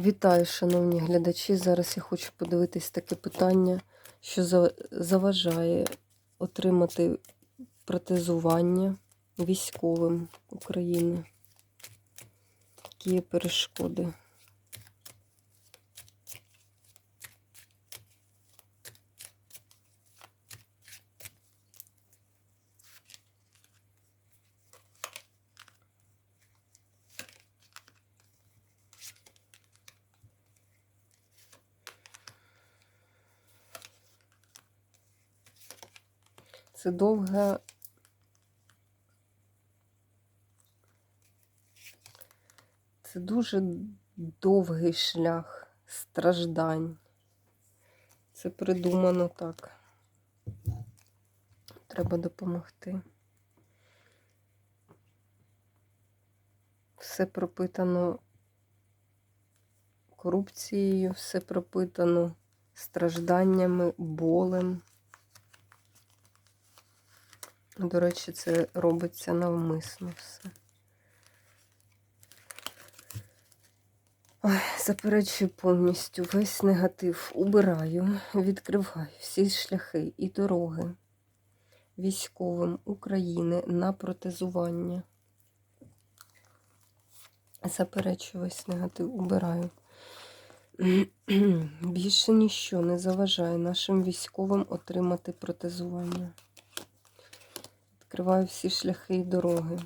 Вітаю, шановні глядачі. Зараз я хочу подивитись таке питання, що заважає отримати протезування військовим України. Які є перешкоди? Це довга. Це дуже довгий шлях страждань. Це придумано так. Треба допомогти. Все пропитано корупцією, все пропитано стражданнями, болем. До речі, це робиться навмисно все. Ой, заперечую повністю весь негатив. Убираю, відкриваю всі шляхи і дороги військовим України на протезування. Заперечую весь негатив, убираю. Більше ніщо не заважає нашим військовим отримати протезування. Відкриваю всі шляхи і дороги.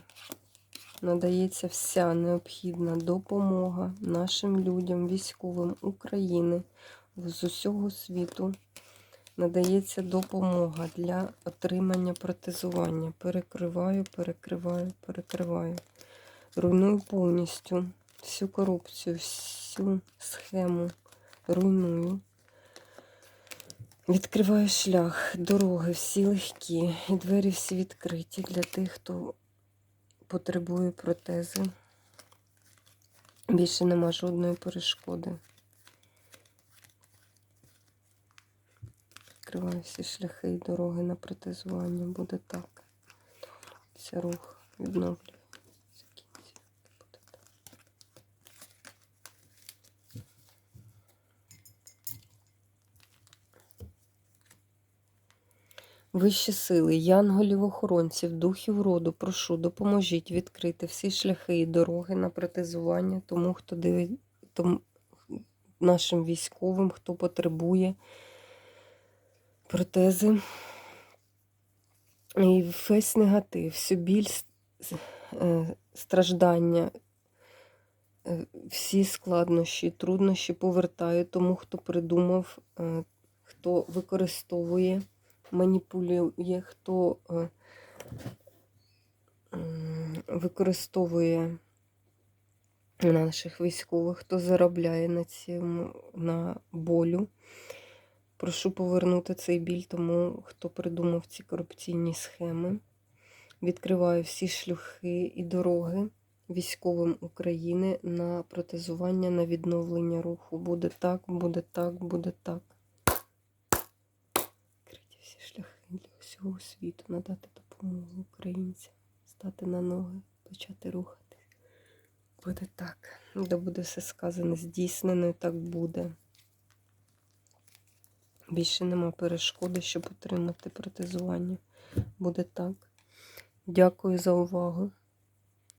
Надається вся необхідна допомога нашим людям, військовим України з усього світу. Надається допомога для отримання протезування. Перекриваю, перекриваю, перекриваю. Руйную повністю всю корупцію, всю схему. Руйную. Відкриваю шлях, дороги всі легкі, і двері всі відкриті для тих, хто потребує протези. Більше нема жодної перешкоди. Відкриваю всі шляхи і дороги на протезування. Буде так. Це рух відновлює. Вищі сили, янголів, охоронців, духів роду, прошу, допоможіть відкрити всі шляхи і дороги на протезування тому, хто дивить, тому, нашим військовим, хто потребує протези. І весь негатив, всю біль, е, страждання, е, всі складнощі, труднощі повертаю тому, хто придумав, е, хто використовує маніпулює, хто е, використовує наших військових, хто заробляє на цьому на болю. Прошу повернути цей біль тому, хто придумав ці корупційні схеми. Відкриваю всі шляхи і дороги військовим України на протезування, на відновлення руху. Буде так, буде так, буде так відкриті всі шляхи для всього світу, надати допомогу українцям, стати на ноги, почати рухатись. Буде так. Де буде все сказане, здійснено, і так буде. Більше нема перешкоди, щоб отримати протезування. Буде так. Дякую за увагу.